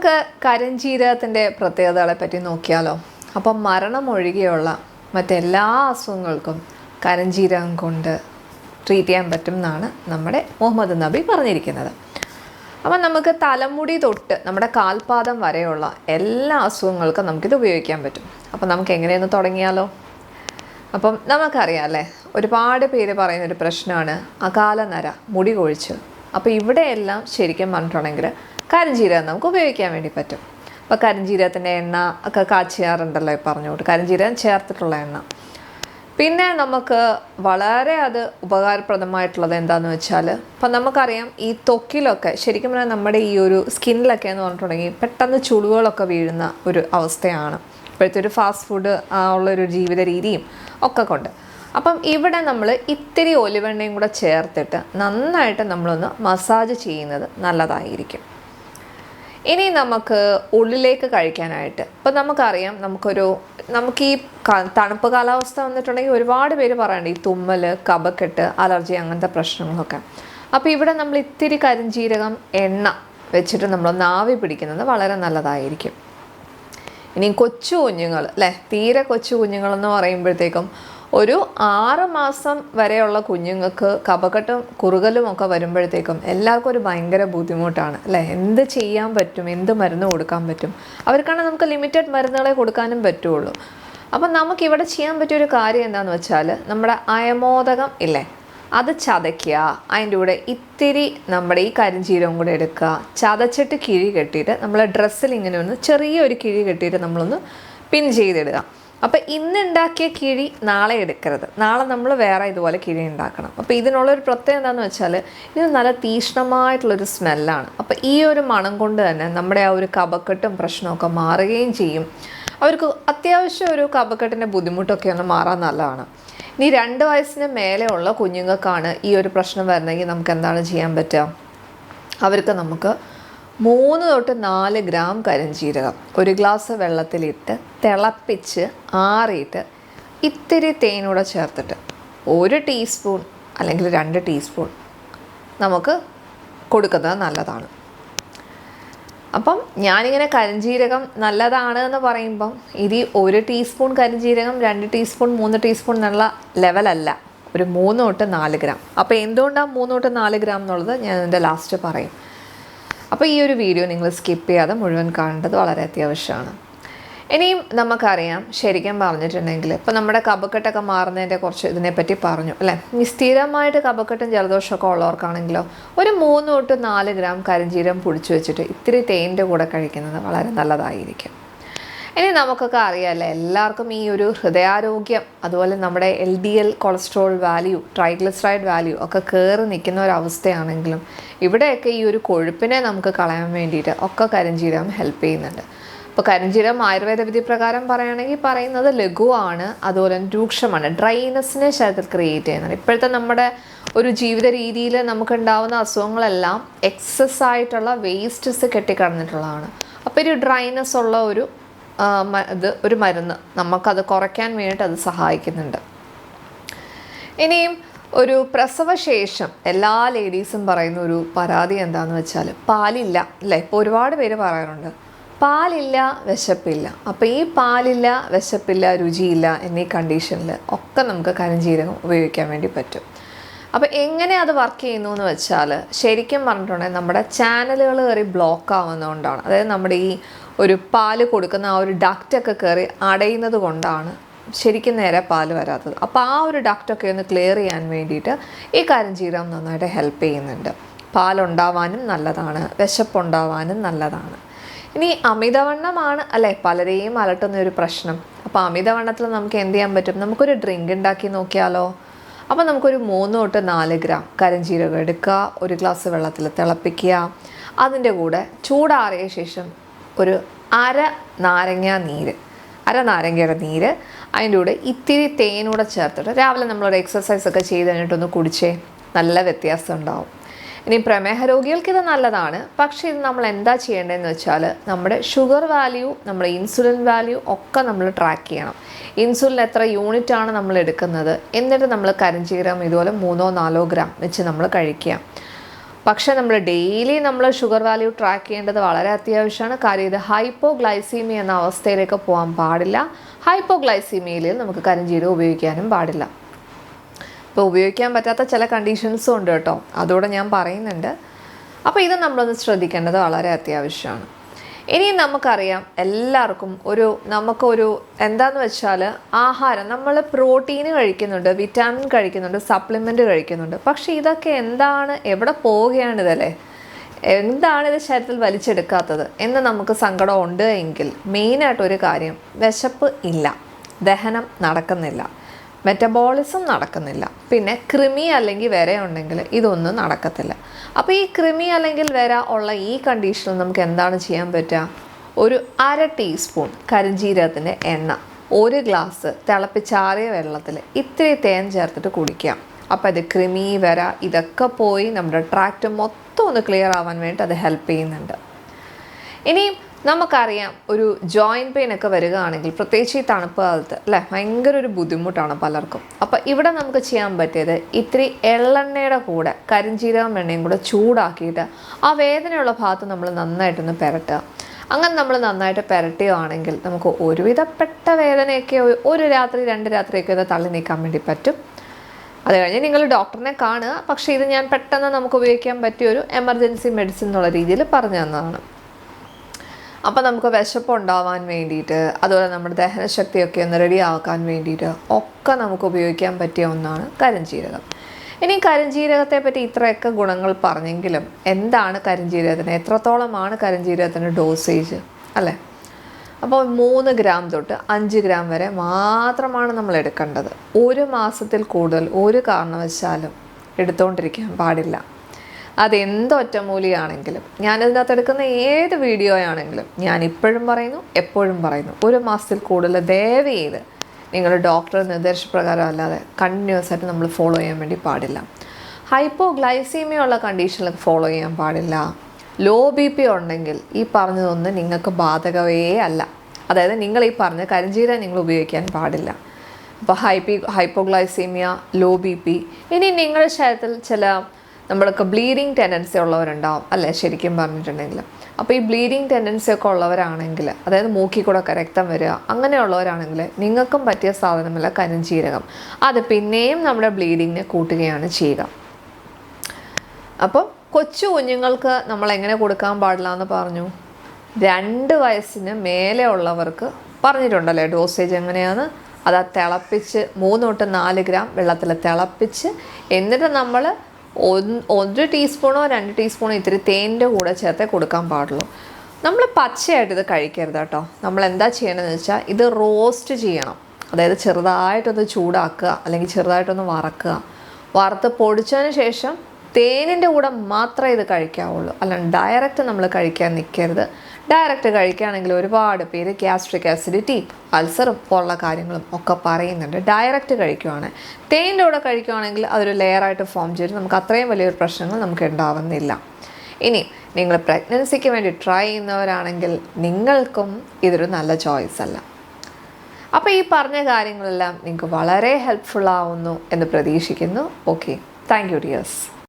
നമുക്ക് കരിഞ്ചീരകത്തിന്റെ പ്രത്യേകതകളെ പറ്റി നോക്കിയാലോ? അപ്പം മരണം ഒഴികെയുള്ള മറ്റെല്ലാ അസുഖങ്ങൾക്കും കരിഞ്ചീരകം കൊണ്ട് ട്രീറ്റ് ചെയ്യാൻ പറ്റും എന്നാണ് നമ്മുടെ മുഹമ്മദ് നബി പറഞ്ഞിരിക്കുന്നത്. അപ്പം നമുക്ക് തലമുടി തൊട്ട് നമ്മുടെ കാൽപാദം വരെയുള്ള എല്ലാ അസുഖങ്ങൾക്കും നമുക്കിത് ഉപയോഗിക്കാൻ പറ്റും. അപ്പം നമുക്ക് എങ്ങനെയൊന്ന് തുടങ്ങിയാലോ? അപ്പം നമുക്കറിയാം അല്ലേ? ഒരുപാട് പേര് പറയുന്ന ഒരു പ്രശ്നമാണ് അകാലനര മുടി കൊഴിച്ച് അപ്പോൾ ഇവിടെയെല്ലാം ശരിക്കും പറഞ്ഞിട്ടുണ്ടെങ്കിൽ കരിഞ്ജീരകം നമുക്ക് ഉപയോഗിക്കാൻ വേണ്ടി പറ്റും. അപ്പോൾ കരിഞ്ജീരകത്തിന്റെ എണ്ണ ഒക്കെ കാച്ചിയാറുണ്ടല്ലോ ഈ പറഞ്ഞുകൊണ്ട് കരിഞ്ജീരകം ചേർത്തിട്ടുള്ള എണ്ണ. പിന്നെ നമുക്ക് വളരെ അത് ഉപകാരപ്രദമായിട്ടുള്ളത് എന്താണെന്ന് വെച്ചാൽ ഇപ്പം നമുക്കറിയാം ഈ തൊക്കിലൊക്കെ ശരിക്കും പറഞ്ഞാൽ നമ്മുടെ ഈ ഒരു സ്കിന്നിലൊക്കെ എന്ന് പറഞ്ഞിട്ടുണ്ടെങ്കിൽ പെട്ടെന്ന് ചുളിവുകളൊക്കെ വീഴുന്ന ഒരു അവസ്ഥയാണ്. ഇപ്പോഴത്തെ ഒരു ഫാസ്റ്റ് ഫുഡ് ഉള്ളൊരു ജീവിത രീതിയും ഒക്കെ കൊണ്ട്. അപ്പം ഇവിടെ നമ്മൾ ഇത്തിരി ഒലിവെണ്ണയും കൂടെ ചേർത്തിട്ട് നന്നായിട്ട് നമ്മളൊന്ന് മസാജ് ചെയ്യുന്നത് നല്ലതായിരിക്കും. ഇനി നമുക്ക് ഉള്ളിലേക്ക് കഴിക്കാനായിട്ട്. ഇപ്പം നമുക്കറിയാം നമുക്കൊരു നമുക്ക് ഈ തണുപ്പ് കാലാവസ്ഥ വന്നിട്ടുണ്ടെങ്കിൽ ഒരുപാട് പേര് പറയുന്നുണ്ട് ഈ തുമ്മൽ കപക്കെട്ട് അലർജി അങ്ങനത്തെ പ്രശ്നങ്ങളൊക്കെ. അപ്പോൾ ഇവിടെ നമ്മൾ ഇത്തിരി കരിഞ്ജീരകം എണ്ണ വെച്ചിട്ട് നമ്മൾ നാവി പിടിക്കുന്നത് വളരെ നല്ലതായിരിക്കും. ഇനി കൊച്ചു കുഞ്ഞുങ്ങൾ അല്ലേ തീരെ കൊച്ചു കുഞ്ഞുങ്ങളെന്ന് പറയുമ്പോഴത്തേക്കും ഒരു ആറ് മാസം വരെയുള്ള കുഞ്ഞുങ്ങൾക്ക് കപകട്ടും കുറുകലും ഒക്കെ വരുമ്പോഴത്തേക്കും എല്ലാവർക്കും ഒരു ഭയങ്കര ബുദ്ധിമുട്ടാണ് അല്ലേ? എന്ത് ചെയ്യാൻ പറ്റും? എന്ത് മരുന്ന് കൊടുക്കാൻ പറ്റും? അവർക്കാണെങ്കിൽ നമുക്ക് ലിമിറ്റഡ് മരുന്നുകളെ കൊടുക്കാനും പറ്റുള്ളൂ. അപ്പം നമുക്കിവിടെ ചെയ്യാൻ പറ്റിയൊരു കാര്യം എന്താണെന്ന് വെച്ചാൽ നമ്മുടെ അയമോദകം ഇല്ലേ? അത് ചതയ്ക്കുക. അതിന്റെ കൂടെ ഇത്തിരി നമ്മുടെ ഈ കരിഞ്ചീരവും കൂടെ എടുക്കുക. ചതച്ചിട്ട് കിഴി കെട്ടിയിട്ട് നമ്മൾ ഡ്രസ്സിൽ ഇങ്ങനെ ഒന്ന് ചെറിയൊരു കിഴി കെട്ടിയിട്ട് നമ്മളൊന്ന് പിൻ ചെയ്തിടുക. അപ്പോൾ ഇന്ന് ഉണ്ടാക്കിയ കിഴി നാളെ എടുക്കരുത്. നാളെ നമ്മൾ വേറെ ഇതുപോലെ കിഴി ഉണ്ടാക്കണം. അപ്പോൾ ഇതിനുള്ളൊരു പ്രത്യേകത എന്താണെന്ന് വെച്ചാൽ ഇത് നല്ല തീഷ്ണമായിട്ടുള്ളൊരു സ്മെല്ലാണ്. അപ്പോൾ ഈ ഒരു മണം കൊണ്ട് തന്നെ നമ്മുടെ ആ ഒരു കപക്കെട്ടും പ്രശ്നമൊക്കെ മാറുകയും ചെയ്യും. അവർക്ക് അത്യാവശ്യം ഒരു കപക്കെട്ടിന്റെ ബുദ്ധിമുട്ടൊക്കെ ഒന്ന് മാറാൻ നല്ലതാണ്. ഇനി രണ്ട് വയസ്സിന് മേലെയുള്ള കുഞ്ഞുങ്ങൾക്കാണ് ഈ ഒരു പ്രശ്നം വരുന്നതെങ്കിൽ നമുക്ക് എന്താണ് ചെയ്യാൻ പറ്റുക? അവർക്ക് നമുക്ക് മൂന്ന് തൊട്ട് നാല് ഗ്രാം കരിഞ്ജീരകം ഒരു ഗ്ലാസ് വെള്ളത്തിലിട്ട് തിളപ്പിച്ച് ആറിയിട്ട് ഇത്തിരി തേനൂടെ ചേർത്തിട്ട് ഒരു ടീസ്പൂൺ അല്ലെങ്കിൽ രണ്ട് ടീസ്പൂൺ നമുക്ക് കൊടുക്കുന്നത് നല്ലതാണ്. അപ്പം ഞാനിങ്ങനെ കരിഞ്ചീരകം നല്ലതാണ് എന്ന് പറയുമ്പം ഇത് ഒരു ടീസ്പൂൺ കരിഞ്ജീരകം രണ്ട് ടീസ്പൂൺ മൂന്ന് ടീസ്പൂൺ എന്നുള്ള ലെവലല്ല ഒരു മൂന്ന് തൊട്ട് നാല് ഗ്രാം. അപ്പോൾ എന്തുകൊണ്ടാണ് മൂന്ന് തൊട്ട് നാല് ഗ്രാം എന്നുള്ളത് ഞാൻ എന്റെ ലാസ്റ്റ് പറയും. അപ്പോൾ ഈ ഒരു വീഡിയോ നിങ്ങൾ സ്കിപ്പ് ചെയ്യാതെ മുഴുവൻ കാണേണ്ടത് വളരെ അത്യാവശ്യമാണ്. ഇനിയും നമുക്കറിയാം ശരിക്കും പറഞ്ഞിട്ടുണ്ടെങ്കിൽ ഇപ്പോൾ നമ്മുടെ കപക്കെട്ടൊക്കെ മാറുന്നതിന്റെ കുറച്ച് ഇതിനെപ്പറ്റി പറഞ്ഞു അല്ലേ? ഈ സ്ഥിരമായിട്ട് കപക്കെട്ടും ജലദോഷമൊക്കെ ഉള്ളവർക്കാണെങ്കിലോ ഒരു മൂന്ന് തൊട്ട് നാല് ഗ്രാം കരിഞ്ചീരം പൊടിച്ചു വെച്ചിട്ട് ഇത്തിരി തേന്റെ കൂടെ കഴിക്കുന്നത് വളരെ നല്ലതായിരിക്കും. ഇനി നമുക്കൊക്കെ അറിയാമല്ലേ എല്ലാവർക്കും ഈ ഒരു ഹൃദയാരോഗ്യം അതുപോലെ നമ്മുടെ L D L cholesterol value triglyceride value ഒക്കെ കയറി നിൽക്കുന്ന ഒരു അവസ്ഥയാണെങ്കിലും ഇവിടെയൊക്കെ ഈ ഒരു കൊഴുപ്പിനെ നമുക്ക് കളയാൻ വേണ്ടിയിട്ട് ഒക്കെ കരിഞ്ചീരകം ഹെൽപ്പ് ചെയ്യുന്നുണ്ട്. ഇപ്പോൾ കരിഞ്ചീരം ആയുർവേദ വിധി പ്രകാരം പറയുകയാണെങ്കിൽ പറയുന്നത് ലഘുവാണ് അതുപോലെ തന്നെ രൂക്ഷമാണ്. ഡ്രൈനെസ്സിനെ ശരീരത്തിൽ ക്രിയേറ്റ് ചെയ്യുന്നത് ഇപ്പോഴത്തെ നമ്മുടെ ഒരു ജീവിത രീതിയിൽ നമുക്കുണ്ടാവുന്ന അസുഖങ്ങളെല്ലാം എക്സസ് ആയിട്ടുള്ള വേസ്റ്റസ് കെട്ടിക്കടന്നിട്ടുള്ളതാണ്. അപ്പോൾ ഒരു ഡ്രൈനെസ് ഉള്ള ഒരു ഇത് ഒരു മരുന്ന് നമുക്കത് കുറയ്ക്കാൻ വേണ്ടിയിട്ട് അത് സഹായിക്കുന്നുണ്ട്. ഇനിയും ഒരു പ്രസവശേഷം എല്ലാ ലേഡീസും പറയുന്ന ഒരു പരാതി എന്താണെന്ന് വെച്ചാൽ പാലില്ല. അല്ലേ? ഇപ്പോൾ ഒരുപാട് പേര് പറയാറുണ്ട്. പാലില്ല വിശപ്പില്ല. അപ്പോൾ ഈ പാലില്ല വിശപ്പില്ല രുചിയില്ല എന്നീ കണ്ടീഷനിൽ ഒക്കെ നമുക്ക് കരിഞ്ജീരകം ഉപയോഗിക്കാൻ വേണ്ടി പറ്റും. അപ്പോൾ എങ്ങനെ അത് വർക്ക് ചെയ്യുന്നു എന്ന് വെച്ചാൽ ശരിക്കും പറഞ്ഞിട്ടുണ്ടെങ്കിൽ നമ്മുടെ ചാനലുകൾ കയറി ബ്ലോക്ക് ആവുന്നതുകൊണ്ടാണ്. അതായത് നമ്മുടെ ഈ ഒരു പാൽ കൊടുക്കുന്ന ആ ഒരു ഡക്റ്റൊക്കെ കയറി അടയുന്നത് കൊണ്ടാണ് ശരിക്കും നേരെ പാൽ വരാത്തത്. അപ്പോൾ ആ ഒരു ഡക്റ്റൊക്കെ ഒന്ന് ക്ലിയർ ചെയ്യാൻ വേണ്ടിയിട്ട് ഈ കരിഞ്ജീരകം നന്നായിട്ട് ഹെൽപ്പ് ചെയ്യുന്നുണ്ട്. പാലുണ്ടാവാനും നല്ലതാണ് വിശപ്പുണ്ടാവാനും നല്ലതാണ്. ഇനി അമിതവണ്ണമാണ് അല്ലേ? പലരെയും അലട്ടുന്ന ഒരു പ്രശ്നം. അപ്പോൾ അമിതവണ്ണത്തിൽ നമുക്ക് എന്ത് ചെയ്യാൻ പറ്റും? നമുക്കൊരു ഡ്രിങ്ക് ഉണ്ടാക്കി നോക്കിയാലോ? അപ്പോൾ നമുക്കൊരു മൂന്ന് തൊട്ട് നാല് ഗ്രാം കരിഞ്ജീരകം എടുക്കുക ഒരു ഗ്ലാസ് വെള്ളത്തിൽ തിളപ്പിക്കുക. അതിന്റെ കൂടെ ചൂടാറിയ ശേഷം ഒരു അര നാരങ്ങ നീര്. അര നാരങ്ങയുടെ നീര്. അതിന്റെ കൂടെ ഇത്തിരി തേനൂടെ ചേർത്തിട്ട് രാവിലെ നമ്മളൊരു എക്സസൈസ് ഒക്കെ ചെയ്ത് കഴിഞ്ഞിട്ടൊന്ന് കുടിച്ചേ. നല്ല വ്യത്യാസം ഉണ്ടാവും. ഇനി പ്രമേഹ രോഗികൾക്ക് ഇത് നല്ലതാണ്. പക്ഷേ ഇത് നമ്മൾ എന്താ ചെയ്യേണ്ടതെന്ന് വെച്ചാൽ നമ്മുടെ ഷുഗർ വാല്യൂ നമ്മുടെ ഇൻസുലിൻ വാല്യൂ ഒക്കെ നമ്മൾ ട്രാക്ക് ചെയ്യണം. ഇൻസുലിൻ എത്ര യൂണിറ്റ് ആണ് നമ്മൾ എടുക്കുന്നത്? എന്നിട്ട് നമ്മൾ കരഞ്ചീരം ഇതുപോലെ മൂന്നോ നാലോ ഗ്രാം വെച്ച് നമ്മൾ കഴിക്കുക. പക്ഷേ നമ്മൾ ഡെയിലി നമ്മൾ ഷുഗർ വാല്യൂ ട്രാക്ക് ചെയ്യേണ്ടത് വളരെ അത്യാവശ്യമാണ്. കാര്യം ഇത് ഹൈപ്പോഗ്ലൈസീമി എന്ന അവസ്ഥയിലേക്ക് പോകാൻ പാടില്ല. ഹൈപ്പോഗ്ലൈസീമിയയിൽ നമുക്ക് കരഞ്ചീരം ഉപയോഗിക്കാനും പാടില്ല. ഇപ്പോൾ ഉപയോഗിക്കാൻ പറ്റാത്ത ചില കണ്ടീഷൻസും ഉണ്ട് കേട്ടോ. അതോടെ ഞാൻ പറയുന്നുണ്ട്. അപ്പോൾ ഇത് നമ്മളൊന്ന് ശ്രദ്ധിക്കേണ്ടത് വളരെ അത്യാവശ്യമാണ്. ഇനി നമുക്കറിയാം എല്ലാവർക്കും ഒരു നമുക്കൊരു എന്താന്ന് വെച്ചാൽ ആഹാരം നമ്മൾ പ്രോട്ടീന് കഴിക്കുന്നുണ്ട് വിറ്റാമിൻ കഴിക്കുന്നുണ്ട് സപ്ലിമെന്റ് കഴിക്കുന്നുണ്ട്. പക്ഷേ ഇതൊക്കെ എന്താണ് എവിടെ പോവുകയാണ് ഇതല്ലേ? എന്താണ് ഇത് ശരീരത്തിൽ വലിച്ചെടുക്കാത്തത് എന്ന് നമുക്ക് സങ്കടം ഉണ്ട് എങ്കിൽ മെയിനായിട്ടൊരു കാര്യം വിശപ്പ് ഇല്ല. ദഹനം നടക്കുന്നില്ല. മെറ്റബോളിസം നടക്കുന്നില്ല. പിന്നെ കൃമി അല്ലെങ്കിൽ വര ഉണ്ടെങ്കിൽ ഇതൊന്നും നടക്കത്തില്ല. അപ്പോൾ ഈ കൃമി അല്ലെങ്കിൽ വര ഉള്ള ഈ കണ്ടീഷനിൽ നമുക്ക് എന്താണ് ചെയ്യാൻ പറ്റുക? ഒരു അര ടീസ്പൂൺ കരിഞ്ജീരകത്തിന്റെ എണ്ണ ഒരു ഗ്ലാസ് തിളപ്പിച്ചാറിയ വെള്ളത്തിൽ ഇത്തിരി തേൻ ചേർത്തിട്ട് കുടിക്കാം അപ്പോൾ അത് കൃമി വര ഇതൊക്കെ പോയി നമ്മുടെ ട്രാക്റ്റ് മൊത്തം ഒന്ന് ക്ലിയർ ആവാൻ വേണ്ടി അത് ഹെൽപ്പ് ചെയ്യുന്നുണ്ട്. ഇനിയും നമുക്കറിയാം ഒരു ജോയിന്റ് പെയിൻ ഒക്കെ വരികയാണെങ്കിൽ പ്രത്യേകിച്ച് ഈ തണുപ്പ് കാലത്ത് അല്ലേ? ഭയങ്കര ഒരു ബുദ്ധിമുട്ടാണ് പലർക്കും. അപ്പോൾ ഇവിടെ നമുക്ക് ചെയ്യാൻ പറ്റിയത് ഇത്തിരി എള്ളെണ്ണയുടെ കൂടെ കരിഞ്ജീരകം എണ്ണയും കൂടെ ചൂടാക്കിയിട്ട് ആ വേദനയുള്ള ഭാഗത്ത് നമ്മൾ നന്നായിട്ടൊന്ന് പുരട്ടുക. അങ്ങനെ നമ്മൾ നന്നായിട്ട് പുരട്ടുകയാണെങ്കിൽ നമുക്ക് ഒരുവിധപ്പെട്ട വേദനയൊക്കെ ഒരു രാത്രി രണ്ട് രാത്രിയൊക്കെ ഒന്ന് തള്ളി നീക്കാൻ വേണ്ടി പറ്റും. അത് കഴിഞ്ഞ് നിങ്ങൾ ഡോക്ടറിനെ കാണുക. പക്ഷേ ഇത് ഞാൻ പെട്ടെന്ന് നമുക്ക് ഉപയോഗിക്കാൻ പറ്റിയ ഒരു എമർജൻസി മെഡിസിൻ എന്നുള്ള രീതിയിൽ പറഞ്ഞു തന്നതാണ്. അപ്പോൾ നമുക്ക് വിശപ്പ് ഉണ്ടാവാൻ വേണ്ടിയിട്ട് അതുപോലെ നമ്മുടെ ദഹനശക്തിയൊക്കെ ഒന്ന് റെഡി ആക്കാൻ വേണ്ടിയിട്ട് ഒക്കെ നമുക്ക് ഉപയോഗിക്കാൻ പറ്റിയ ഒന്നാണ് കരിഞ്ജീരകം ഇനി കരിഞ്ജീരകത്തെ പറ്റി ഇത്രയൊക്കെ ഗുണങ്ങൾ പറഞ്ഞെങ്കിലും എന്താണ് കരിഞ്ജീരകത്തിന് എത്രത്തോളമാണ് കരിഞ്ജീരകത്തിന്റെ ഡോസേജ് അല്ലേ? അപ്പോൾ മൂന്ന് ഗ്രാം തൊട്ട് അഞ്ച് ഗ്രാം വരെ മാത്രമാണ് നമ്മൾ എടുക്കേണ്ടത്. ഒരു മാസത്തിൽ കൂടുതൽ ഒരു കാരണവശാലും എടുത്തുകൊണ്ടിരിക്കാൻ പാടില്ല. അതെന്ത് ഒറ്റമൂലിയാണെങ്കിലും ഞാനിതിനകത്ത് എടുക്കുന്ന ഏത് വീഡിയോ ആണെങ്കിലും ഞാൻ ഇപ്പോഴും പറയുന്നു എപ്പോഴും പറയുന്നു. ഒരു മാസത്തിൽ കൂടുതൽ ദയവ് ചെയ്ത് നിങ്ങൾ ഡോക്ടറുടെ നിർദ്ദേശപ്രകാരം അല്ലാതെ കണ്ടിന്യൂസ് ആയിട്ട് നമ്മൾ ഫോളോ ചെയ്യാൻ വേണ്ടി പാടില്ല. ഉള്ള കണ്ടീഷനിൽ ഫോളോ ചെയ്യാൻ പാടില്ല. ലോ ബി പി ഉണ്ടെങ്കിൽ ഈ പറഞ്ഞതൊന്നും നിങ്ങൾക്ക് ബാധകമേ അല്ല. അതായത് നിങ്ങൾ ഈ പറഞ്ഞ കരിഞ്ചീര നിങ്ങൾ ഉപയോഗിക്കാൻ പാടില്ല. അപ്പോൾ ഹൈപ്പി ഹൈപ്പോഗ്ലൈസീമിയ ലോ ബി പി ഇനി നിങ്ങളുടെ ശരീരത്തിൽ ചില നമ്മൾക്ക് ബ്ലീഡിങ് ടെൻഡൻസി ഉള്ളവരുണ്ടാവും അല്ലേ? ശരിക്കും പറഞ്ഞിട്ടുണ്ടെങ്കിൽ. അപ്പോൾ ഈ ബ്ലീഡിങ് ടെൻഡൻസി ഒക്കെ ഉള്ളവരാണെങ്കിൽ അതായത് മൂക്കിൽ ഒക്കെ രക്തം വരിക അങ്ങനെയുള്ളവരാണെങ്കിൽ നിങ്ങൾക്കും പറ്റിയ സാധനമല്ല കരിഞ്ജീരകം അത് പിന്നെയും നമ്മുടെ ബ്ലീഡിങ്ങിനെ കൂട്ടുകയാണ് ചെയ്യുക. അപ്പോൾ കൊച്ചു കുഞ്ഞുങ്ങൾക്ക് നമ്മൾ എങ്ങനെ കൊടുക്കാൻ പാടില്ല എന്ന് പറഞ്ഞു? രണ്ട് വയസ്സിന് മേലെ ഉള്ളവർക്ക് പറഞ്ഞിട്ടുണ്ടല്ലേ ഡോസേജ് എങ്ങനെയാണ് അത് തിളപ്പിച്ച് മൂന്ന് തൊട്ട് നാല് ഗ്രാം വെള്ളത്തിൽ തിളപ്പിച്ച് എന്നിട്ട് നമ്മൾ ഒരു ടീസ്പൂണോ രണ്ട് ടീസ്പൂണോ ഇത്തിരി തേനിന്റെ കൂടെ ചേർത്തേ കൊടുക്കാൻ പാടുള്ളൂ. നമ്മൾ പച്ചയായിട്ട് ഇത് കഴിക്കരുത് കേട്ടോ. നമ്മൾ എന്താ ചെയ്യണമെന്ന് വെച്ചാൽ ഇത് റോസ്റ്റ് ചെയ്യണം. അതായത് ചെറുതായിട്ടൊന്ന് ചൂടാക്കുക അല്ലെങ്കിൽ ചെറുതായിട്ടൊന്ന് വറക്കുക. വറുത്ത് പൊടിച്ചതിന് ശേഷം തേനിന്റെ കൂടെ മാത്രമേ ഇത് കഴിക്കാവുള്ളൂ. അല്ലാണ്ട് ഡയറക്റ്റ് നമ്മൾ കഴിക്കാൻ നിൽക്കരുത് ഡയറക്റ്റ് കഴിക്കുകയാണെങ്കിൽ ഒരുപാട് പേര് ഗ്യാസ്ട്രിക് ആസിഡിറ്റി അൾസറും പോലുള്ള കാര്യങ്ങളും ഒക്കെ പറയുന്നുണ്ട്. ഡയറക്റ്റ് കഴിക്കുവാണ്. തേനിന്റെ കൂടെ കഴിക്കുവാണെങ്കിൽ അതൊരു ലെയറായിട്ട് ഫോം ചെയ്ത് നമുക്ക് അത്രയും വലിയൊരു പ്രശ്നങ്ങൾ നമുക്ക് ഉണ്ടാവുന്നില്ല. ഇനി നിങ്ങൾ പ്രഗ്നൻസിക്ക് വേണ്ടി ട്രൈ ചെയ്യുന്നവരാണെങ്കിൽ നിങ്ങൾക്കും ഇതൊരു നല്ല ചോയ്സ് അല്ല. അപ്പോൾ ഈ പറഞ്ഞ കാര്യങ്ങളെല്ലാം നിങ്ങൾക്ക് വളരെ ഹെൽപ്ഫുൾ ആവുന്നു എന്ന് പ്രതീക്ഷിക്കുന്നു. Okay thank you dears